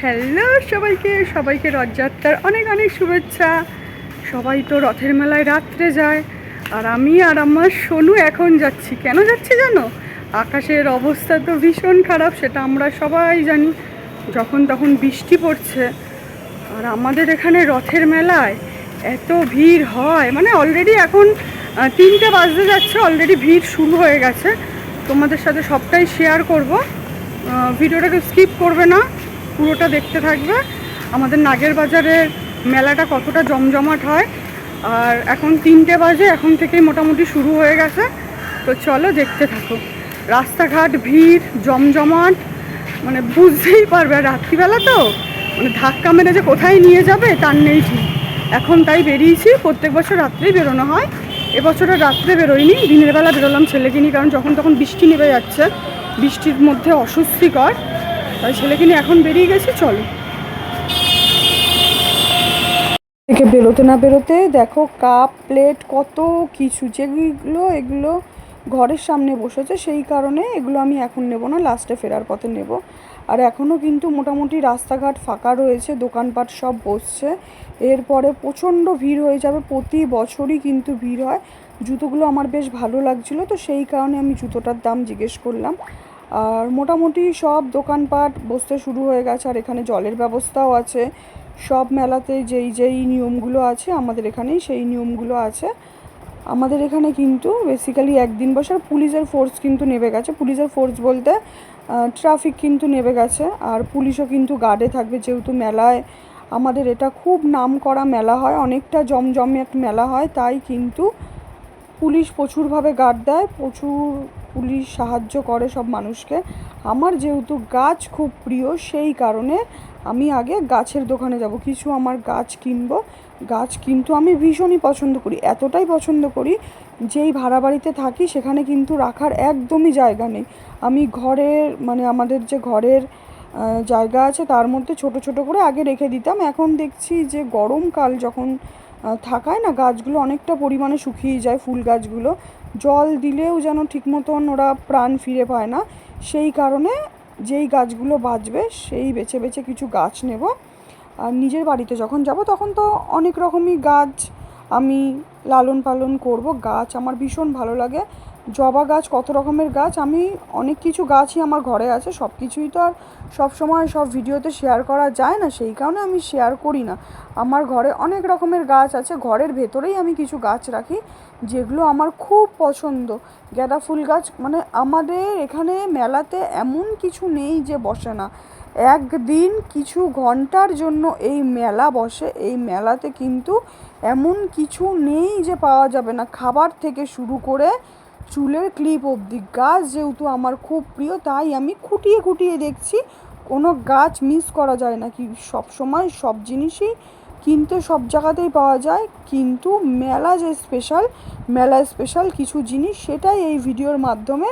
Hello সবাইকে সবাইকে রথযাত্রার অনেক অনেক শুভেচ্ছা। সবাই তো রথের মেলায় রাত্রে যায়। আর আমি আর আমার সোনু এখন যাচ্ছি। কেন যাচ্ছি জানো? আকাশের অবস্থা তো ভীষণ খারাপ, সেটা আমরা সবাই জানি। যখন তখন বৃষ্টি পড়ছে। আর আমাদের এখানে রথের মেলায় এত ভিড় হয়। মানে অলরেডি এখন তিনটে বাজতে যাচ্ছে অলরেডি ভিড় শুরু হয়ে গেছে। তোমাদের সাথে সবটাই শেয়ার করব। ভিডিওটাকে স্কিপ করবে না। পুরোটা দেখতে থাকবে। আমাদের নাগের বাজারের মেলাটা কতটা জমজমাট হয়। আর এখন তিনটে বাজে, এখন থেকেই মোটামুটি শুরু হয়ে গেছে। তো চলো দেখতে থাকো। রাস্তাঘাট, ভিড়, জমজমাট মানে বুঝতেই পারবে। আর রাত্রিবেলা তো মানে ধাক্কা মেরে যে কোথায় নিয়ে যাবে তার নেই ঠিক। এখন তাই বেরিয়েছি। প্রত্যেক বছর রাত্রেই বেরোনো হয়। এবছর আর রাত্রে বেরোয়নি দিনের বেলা বেরোলাম ছেলেকে নিয়ে, কারণ যখন তখন বৃষ্টি নেমে যাচ্ছে। বৃষ্টির মধ্যে অস্বস্তিকর। তাই ছেলেকে নিয়ে এখন বেরিয়ে গেছি, চলো। থেকে বেরোতে না বেরোতে দেখো কাপ, প্লেট, কত কিছু যেগুলো, এগুলো ঘরের সামনে বসেছে, সেই কারণে এগুলো আমি এখন নেব না, লাস্টে ফেরার পথে নেব। আর এখনও কিন্তু মোটামুটি রাস্তাঘাট ফাঁকা রয়েছে, দোকানপাট সব বসছে। এরপরে প্রচণ্ড ভিড় হয়ে যাবে, প্রতি বছরই কিন্তু ভিড় হয়। জুতোগুলো আমার বেশ ভালো লাগছিল, তো সেই কারণে আমি জুতোটার দাম জিজ্ঞেস করলাম। আর মোটামুটি সব দোকানপাট বসতে শুরু হয়ে গেছে, আর এখানে জলের ব্যবস্থাও আছে। সব মেলাতে যেই যেই নিয়মগুলো আছে, আমাদের এখানেই সেই নিয়মগুলো আছে। আমাদের এখানে কিন্তু বেসিক্যালি একদিন বসার পুলিশের ফোর্স কিন্তু নেমে গেছে। পুলিশের ফোর্স বলতে ট্রাফিক কিন্তু নেমে গেছে, আর পুলিশও কিন্তু গার্ডে থাকবে। যেহেতু মেলায় আমাদের এটা খুব নাম করা মেলা হয়, অনেকটা জমজমে একটা মেলা হয়, তাই কিন্তু পুলিশ প্রচুরভাবে গার্ড দেয়, প্রচুর পুলিশ সাহায্য করে সব মানুষকে। আমার যেহেতু গাছ খুব প্রিয়, সেই কারণে আমি আগে গাছের দোকানে যাব, কিছু আমার গাছ কিনবো। গাছ কিন্তু আমি ভীষণই পছন্দ করি, এতটাই পছন্দ করি যেই ভাড়া বাড়িতে থাকি সেখানে কিন্তু রাখার একদমই জায়গা নেই। আমি ঘরের মানে আমাদের যে ঘরের জায়গা আছে তার মধ্যে ছোট ছোট করে আগে রেখে দিতাম। এখন দেখছি যে গরমকাল যখন থাকায় না গাছগুলো অনেকটা পরিমাণে শুকিয়ে যায় ফুল গাছগুলো। জল দিলেও যেন ঠিক মতন ওরা প্রাণ ফিরে পায় না। সেই কারণে যেই গাছগুলো বাঁচবে সেই বেছে বেছে কিছু গাছ নেব। আর নিজের বাড়িতে যখন যাব তখন তো অনেক রকমই গাছ আমি লালন পালন করব। গাছ আমার ভীষণ ভালো লাগে। জবা গাছ, কত রকমের গাছ, আমি অনেক কিছু গাছই আমার ঘরে আছে সব কিছুই তো আর সব সময় সব ভিডিওতে শেয়ার করা যায় না, সেই কারণে আমি শেয়ার করি না। আমার ঘরে অনেক রকমের গাছ আছে, ঘরের ভেতরেই আমি কিছু গাছ রাখি, যেগুলো আমার খুব পছন্দ। গাঁদা ফুল গাছ মানে আমাদের এখানে মেলাতে এমন কিছু নেই যে বসে না। একদিন কিছু ঘণ্টার জন্য এই মেলা বসে, এই মেলাতে কিন্তু এমন কিছু নেই যে পাওয়া যাবে না। খাবার থেকে শুরু করে চুলের ক্লিপ অবধি। গাছ যেহেতু আমার খুব প্রিয়, তাই আমি খুঁটিয়ে খুঁটিয়ে দেখছি। কোনো গাছ মিস করা যায় না কি সব সময় সব জিনিসই কিনতে সব জায়গাতেই পাওয়া যায়, কিন্তু মেলা যে স্পেশাল মেলা স্পেশাল কিছু জিনিস, সেটাই এই ভিডিওর মাধ্যমে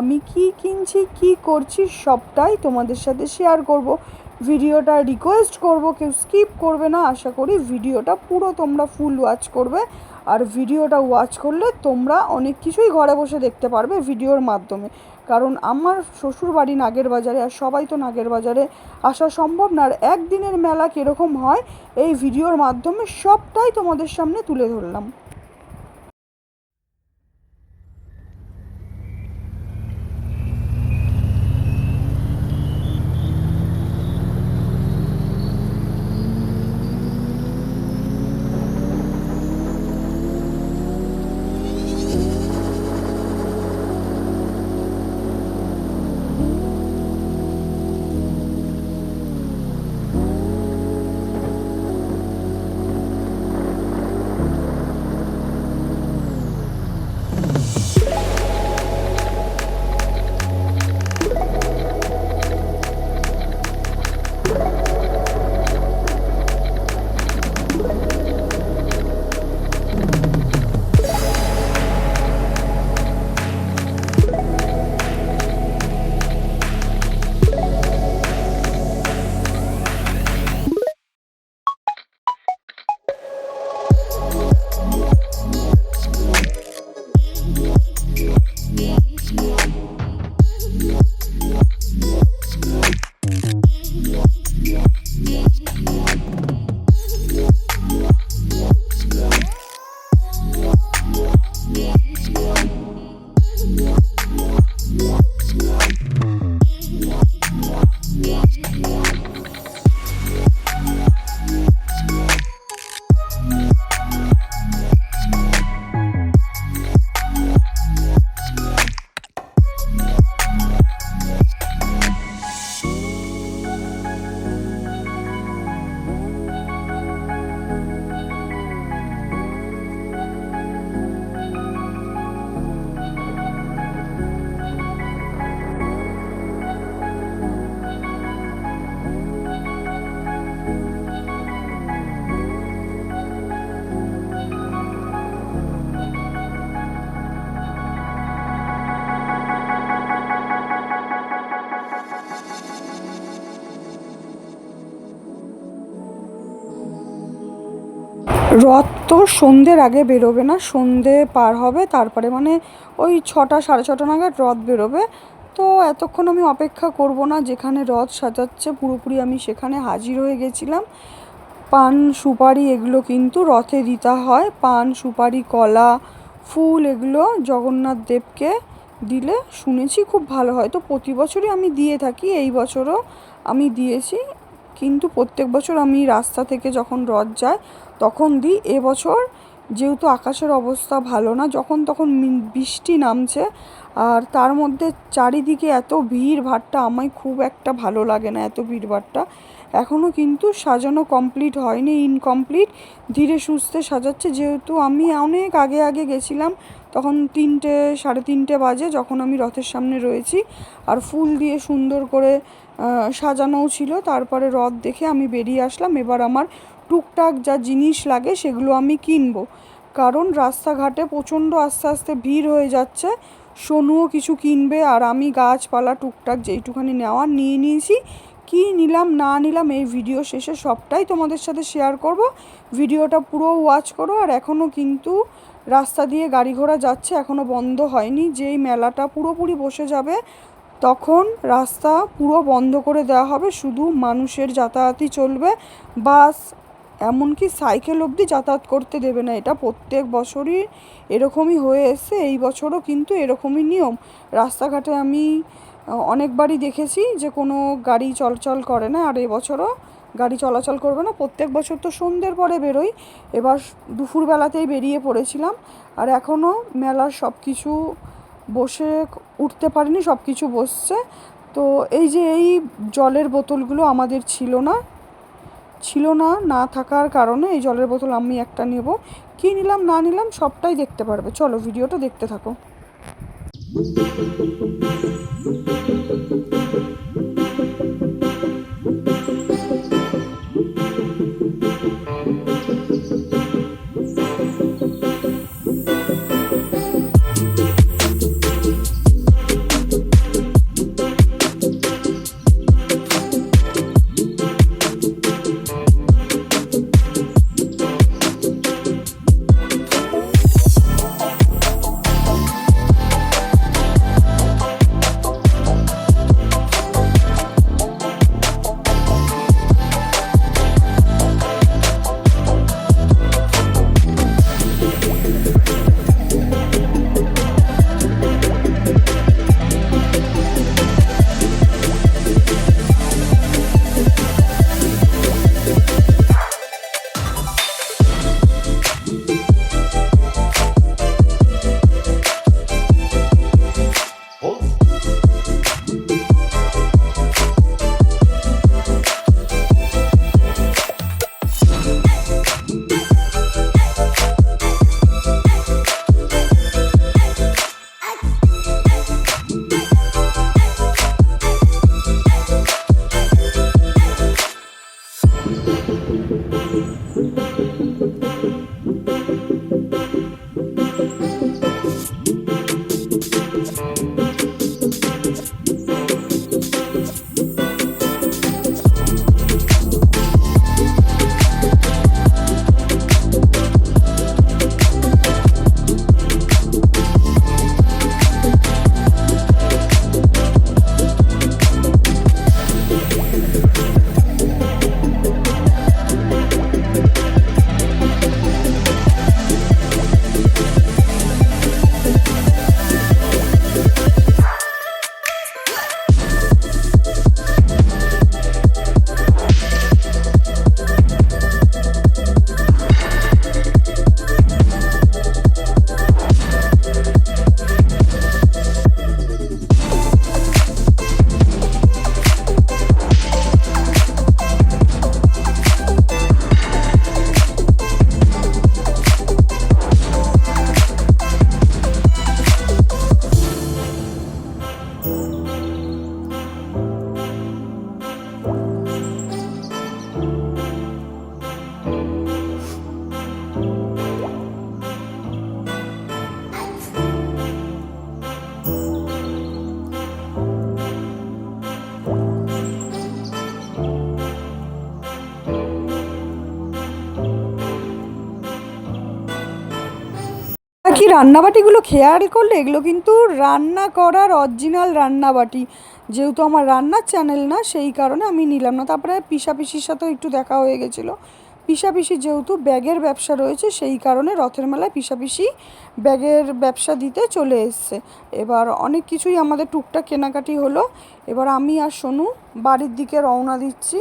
আমি কি কিনছি, কি করছি, সবটাই তোমাদের সাথে শেয়ার করব। ভিডিওটা রিকোয়েস্ট করব, কেউ স্কিপ করবে না, আশা করি ভিডিওটা পুরো তোমরা ফুল ওয়াচ করবে। আর ভিডিওটা ওয়াচ করলে তোমরা অনেক কিছুই ঘরে বসে দেখতে পারবে ভিডিওর মাধ্যমে। কারণ আমার শ্বশুর বাড়ি নাগের বাজারে আর সবাই তো নাগের বাজারে আসা সম্ভব না। আর একদিনের মেলা কীরকম হয়, এই ভিডিওর মাধ্যমে সবটাই তোমাদের সামনে তুলে ধরলাম। রথ তো সন্ধ্যের আগে বেরোবে না, সন্ধে পার হবে, তারপরে মানে ওই ছটা, সাড়ে ছটা নাগাদ রথ বেরোবে। তো এতক্ষণ আমি অপেক্ষা করব না, যেখানে রথ সাজাচ্ছে পুরোপুরি আমি সেখানে হাজির হয়ে গেছিলাম। পান, সুপারি এগুলো কিন্তু রথে দিতে হয়। পান, সুপারি, কলা, ফুল এগুলো জগন্নাথ দেবকে দিলে শুনেছি খুব ভালো হয়। তো প্রতি বছরই আমি দিয়ে থাকি, এই বছরও আমি দিয়েছি। কিন্তু প্রত্যেক বছর আমি রাস্তা থেকে যখন রথ যায় তখন দিই। এবছর যেহেতু আকাশের অবস্থা ভালো না, যখন তখন বৃষ্টি নামছে আর তার মধ্যে চারিদিকে এত ভিড় ভাড়টা আমায় খুব একটা ভালো লাগে না এত ভিড় ভাট্টা। এখনও কিন্তু সাজানো কমপ্লিট হয়নি ইনকমপ্লিট ধীরে সুস্থে সাজাচ্ছে, যেহেতু আমি অনেক আগে আগে গেছিলাম, তখন তিনটে, সাড়ে তিনটে বাজে যখন আমি রথের সামনে রয়েছি। আর ফুল দিয়ে সুন্দর করে সাজানোও ছিল। তারপরে রথ দেখে আমি বেরিয়ে আসলাম। এবার আমার টুকটাক যা জিনিস লাগে সেগুলো আমি কিনবো। কারণ রাস্তাঘাটে প্রচণ্ড আস্তে আস্তে ভিড় হয়ে যাচ্ছে। সোনুও কিছু কিনবে। আর আমি গাছপালা টুকটাক যেইটুখানি নেওয়ার নিয়ে নিয়েছি কি নিলাম, না নিলাম, এই ভিডিও শেষে সবটাই তোমাদের সাথে শেয়ার করব। ভিডিওটা পুরো ওয়াচ করো, আর এখনও কিন্তু রাস্তা দিয়ে গাড়ি ঘোড়া যাচ্ছে এখনও বন্ধ হয়নি। যেই মেলাটা পুরোপুরি বসে যাবে, তখন রাস্তা পুরো বন্ধ করে দেওয়া হবে। শুধু মানুষের যাতায়াতই চলবে। বাস, এমনকি সাইকেল অবধি যাতায়াত করতে দেবে না। এটা প্রত্যেক বছরই এরকমই হয়ে এসছে। এই বছরও কিন্তু এরকমই নিয়ম। রাস্তাঘাটে আমি অনেকবারই দেখেছি যে কোনো গাড়ি চলচল করে না, আর এবছরও গাড়ি চলাচল করবে না। প্রত্যেক বছর তো সন্ধ্যের পরে বেরোই। এবার দুপুরবেলাতেই বেরিয়ে পড়েছিলাম, আর এখনও মেলার সব কিছু বসে উঠতে পারিনি সব কিছু বসছে। তো এই যে এই জলের বোতলগুলো আমাদের ছিল না ছিল না না থাকার কারণে এই জলের বোতল আমি একটা নেব। কী নিলাম, না নিলাম সবটাই দেখতে পারবে। চলো, ভিডিওটা দেখতে থাকো। রান্নাবাটিগুলো খেয়াল করলে এগুলো কিন্তু রান্না করার অরিজিনাল রান্নাবাটি। যেহেতু আমার রান্নার চ্যানেল না, সেই কারণে আমি নিলাম না। তারপরে পিসা পিসির সাথেও একটু দেখা হয়ে গেছিল। পিসা পিসি যেহেতু ব্যাগের ব্যবসা রয়েছে, সেই কারণে রথের মেলায় পিসা পিসি ব্যাগের ব্যবসা দিতে চলে এসছে। এবার অনেক কিছুই আমাদের টুকটাক কেনাকাটি হলো। এবার আমি আর সোনু বাড়ির দিকে রওনা দিচ্ছি।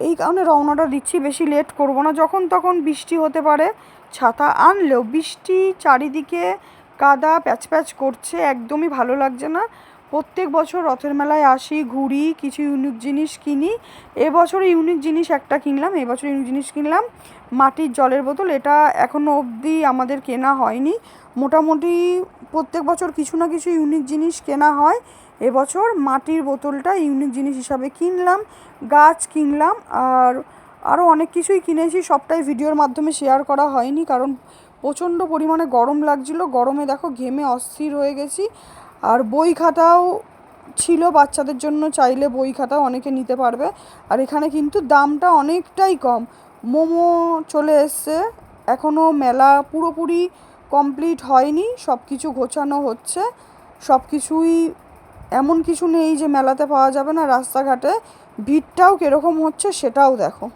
এই কারণে রওনাটা দিচ্ছি, বেশি লেট করব না। যখন তখন বৃষ্টি হতে পারে, ছাতা আনলেও বৃষ্টি চারিদিকে কাদা প্যাচ প্যাচ করছে, একদমই ভালো লাগছে না। প্রত্যেক বছর রথের মেলায় আসি, ঘুরি, কিছু ইউনিক জিনিস কিনি। এবছর ইউনিক জিনিস একটা কিনলাম, এবছর ইউনিক জিনিস কিনলাম, মাটির জলের বোতল। এটা এখনও অবধি আমাদের কেনা হয়নি। মোটামুটি প্রত্যেক বছর কিছু না কিছু ইউনিক জিনিস কেনা হয়। এবছর মাটির বোতলটা ইউনিক জিনিস হিসাবে কিনলাম, গাছ কিনলাম, আর আরও অনেক কিছুই কিনেছি। সবটাই ভিডিওর মাধ্যমে শেয়ার করা হয়নি কারণ প্রচণ্ড পরিমাণে গরম লাগছিল। গরমে দেখো ঘেমে অস্থির হয়ে গেছি। আর বই খাতাও ছিল, বাচ্চাদের জন্য চাইলে বই খাতাও অনেকে নিতে পারবে। আর এখানে কিন্তু দামটা অনেকটাই কম। মোমো চলে এসছে। এখনও মেলা পুরোপুরি কমপ্লিট হয়নি। সব কিছু গোছানো হচ্ছে। সব কিছুই এমন কিছু নেই যে মেলাতে পাওয়া যাবে না রাস্তাঘাটে। ভিড়টাও কীরকম হচ্ছে সেটাও দেখো।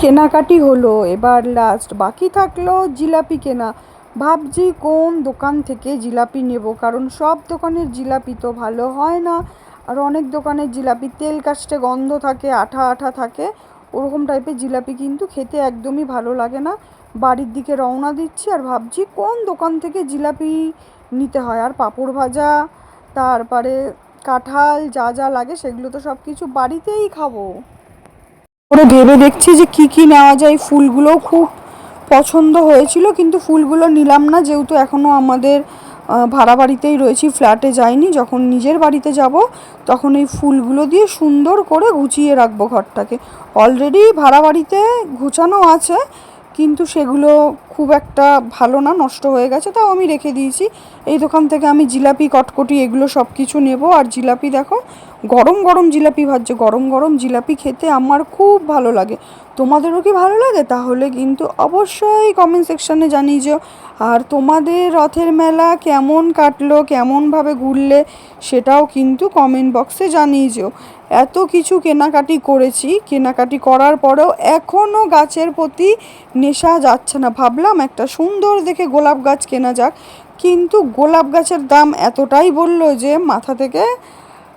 কেনাকাটি হলো। এবার লাস্ট বাকি থাকল জিলাপি কেনা। ভাবছি কোন দোকান থেকে জিলাপি নেব, কারণ সব দোকানের জিলাপি তো ভালো হয় না। আর অনেক দোকানের জিলাপি তেল কাস্টে গন্ধ থাকে, আঠা আঠা থাকে। ওরকম টাইপের জিলাপি কিন্তু খেতে একদমই ভালো লাগে না। বাড়ির দিকে রওনা দিচ্ছি আর ভাবছি কোন দোকান থেকে জিলাপি নিতে হয়। আর পাঁপড় ভাজা, তারপরে কাঁঠাল যা যা লাগে সেগুলো তো সব কিছু বাড়িতেই খাব। করে ভেবে দেখছি যে কি কি নেওয়া যায়। ফুলগুলোও খুব পছন্দ হয়েছিল, কিন্তু ফুলগুলো নিলাম না, যেহেতু এখনও আমাদের ভাড়া বাড়িতেই রয়েছি, ফ্ল্যাটে যাইনি, যখন নিজের বাড়িতে যাব, তখন এই ফুলগুলো দিয়ে সুন্দর করে গুছিয়ে রাখব ঘরটাকে। অলরেডি ভাড়া বাড়িতে গুছানো আছে, কিন্তু সেগুলো খুব একটা ভালো না, নষ্ট হয়ে গেছে, তাও আমি রেখে দিয়েছি। এই দোকান থেকে আমি জিলাপি, কটকটি, এগুলো সব কিছু নেব, আর জিলাপি দেখো গরম গরম জিলাপি ভাজছে, গরম গরম জিলাপি খেতে আমার খুব ভালো লাগে। তোমাদেরও কি ভালো লাগে? তাহলে কিন্তু অবশ্যই কমেন্ট সেকশানে জানিয়ে যেও আর তোমাদের রথের মেলা কেমন কাটলো, কেমনভাবে ঘুরলে সেটাও কিন্তু কমেন্ট বক্সে জানিয়ে যেও এত কিছু কেনাকাটি করেছি, কেনাকাটি করার পরেও এখনও গাছের প্রতি নেশা যাচ্ছে না। ভাবলাম একটা সুন্দর দেখে গোলাপ গাছ কেনা যাক, কিন্তু গোলাপ গাছের দাম এতটাই বলল যে মাথা থেকে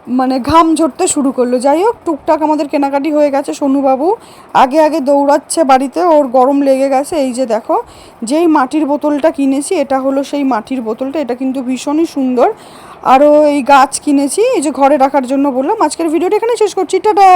মানে ঘাম ঝরতে শুরু করল। যাই হোক, টুকটাক আমাদের কেনাকাটি হয়ে গেছে সোনুবাবু। আগে আগে দৌড়াচ্ছে বাড়িতে, ওর গরম লেগে গেছে। এই যে দেখো, যেই মাটির বোতলটা কিনেছি, এটা হলো সেই মাটির বোতলটা। এটা কিন্তু ভীষণই সুন্দর। আরও এই গাছ কিনেছি, এই যে ঘরে রাখার জন্য বললাম। আজকের ভিডিওটা এখানে শেষ করছি। টাটা!